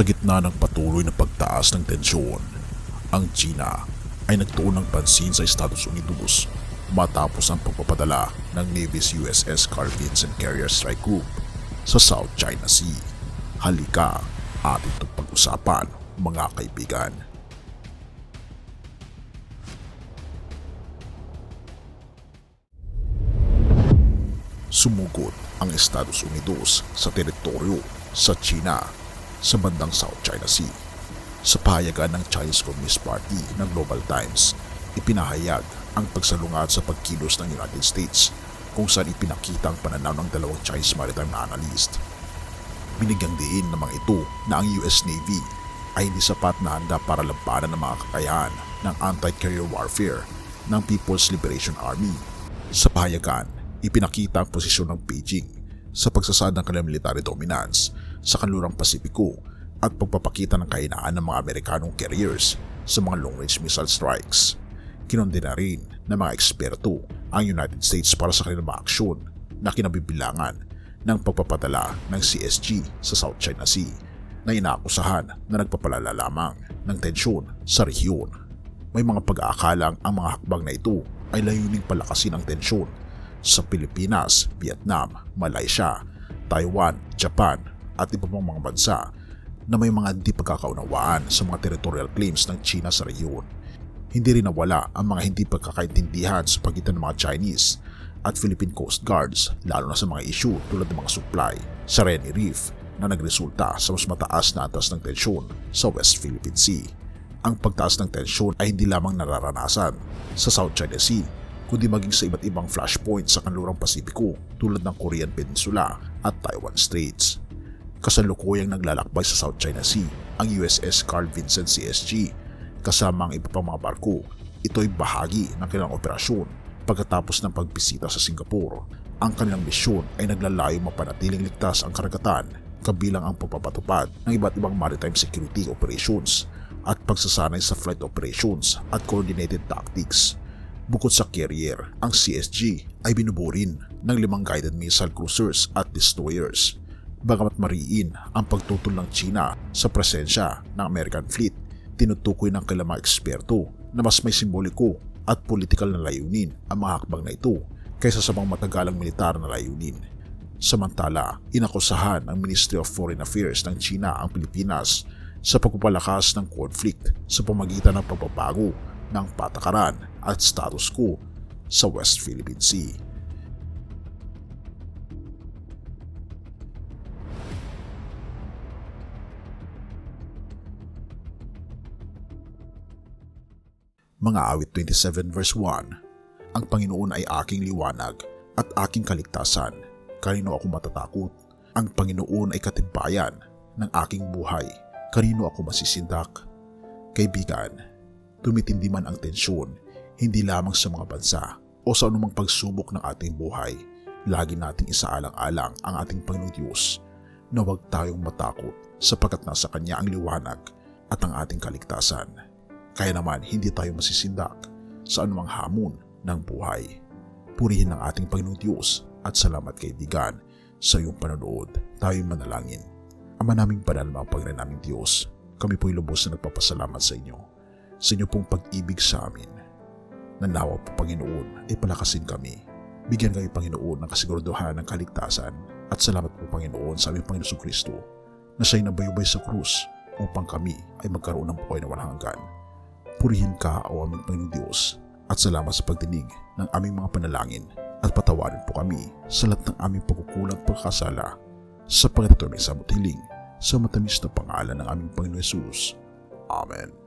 Sa gitna ng patuloy na pagtaas ng tensyon, ang China ay nagtuon ng pansin sa Estados Unidos matapos ang pagpapadala ng Navy's USS Carl Vinson Carrier Strike Group sa South China Sea. Halika, atin itong pag-usapan mga kaibigan. Sumugod ang Estados Unidos sa teritoryo sa China sa bandang South China Sea. Sa pahayagan ng Chinese Communist Party ng Global Times, ipinahayag ang pagsalungat sa pagkilos ng United States kung saan ipinakita ang pananaw ng dalawang Chinese maritime analyst. Binigyang diin namang ito na ang US Navy ay hindi sapat na handa para labanan ng mga kakayahan ng anti-carrier warfare ng People's Liberation Army. Sa pahayagan, ipinakita ang posisyon ng Beijing sa pagsasad ng kanilang military dominance sa kanlurang Pasipiko at pagpapakita ng kahinaan ng mga Amerikanong carriers sa mga long-range missile strikes. Kinondena rin ng mga eksperto ang United States para sa kanilang mga aksyon na kinabibilangan ng pagpapadala ng CSG sa South China Sea na inaakusahan na nagpapalala lamang ng tensyon sa rehiyon. May mga pag-aakalang ang mga hakbang na ito ay layuning palakasin ang tensyon sa Pilipinas, Vietnam, Malaysia, Taiwan, Japan at iba pang mga bansa na may mga hindi pagkakaunawaan sa mga territorial claims ng China sa rehiyon. Hindi rin nawala ang mga hindi pagkakaintindihan sa pagitan ng mga Chinese at Philippine Coast Guards lalo na sa mga issue tulad ng mga supply sa Reni Reef na nagresulta sa mas mataas na antas ng tensyon sa West Philippine Sea. Ang pagtaas ng tensyon ay hindi lamang nararanasan sa South China Sea kundi maging sa iba't ibang flashpoints sa kanlurang Pasipiko tulad ng Korean Peninsula at Taiwan Straits. Kasalukuyang naglalakbay sa South China Sea ang USS Carl Vinson CSG kasama ang iba pang mga barko. Ito ay bahagi ng kanilang operasyon pagkatapos ng pagbisita sa Singapore. Ang kanilang misyon ay naglalayo mapanatiling ligtas ang karagatan kabilang ang pagpapatupad ng iba't ibang maritime security operations at pagsasanay sa flight operations at coordinated tactics. Bukod sa carrier, ang CSG ay binuburin ng limang guided missile cruisers at destroyers. Bagamat mariin ang pagtutol ng China sa presensya ng American fleet, tinutukoy ng kailang mga eksperto na mas may simboliko at political na layunin ang mga hakbang na ito kaysa sa mga matagalang militar na layunin. Samantala, inakusahan ng Ministry of Foreign Affairs ng China ang Pilipinas sa pagpapalakas ng conflict sa pamagitan ng pagbabago ng patakaran at status quo sa West Philippine Sea. Mga awit 27 verse 1 Ang Panginoon ay aking liwanag at aking kaligtasan. Kanino ako matatakot? Ang Panginoon ay katibayan ng aking buhay. Kanino ako masisindak? Kaibigan, tumitindi man ang tensyon, hindi lamang sa mga bansa o sa anumang pagsubok ng ating buhay, lagi nating isaalang-alang ang ating Panginoong Diyos na huwag tayong matakot sapagkat nasa Kanya ang liwanag at ang ating kaligtasan. Kaya naman hindi tayo masisindak sa anumang hamon ng buhay. Purihin ang ating Panginoong Diyos at salamat kaibigan sa iyong panonood. Tayo'y manalangin. Ama naming banal mga Panginoon naming Diyos, kami po'y lubos na nagpapasalamat sa inyo sa inyo pong pag-ibig sa amin. Nanawa po Panginoon ay palakasin kami. Bigyan kayo Panginoon ng kasiguraduhan ng kaligtasan at salamat po Panginoon sa aming Panginoon Kristo na siya'y nabayubay sa krus upang kami ay magkaroon ng buhay na walang hanggan. Purihin ka o aming Panginoong Diyos at salamat sa pagdinig ng aming mga panalangin at patawarin po kami sa lahat ng aming pagkukulang at pagkasala sa pagkatatuloy sa hiling sa matamis na pangalan ng aming Panginoon Yesus. Amen.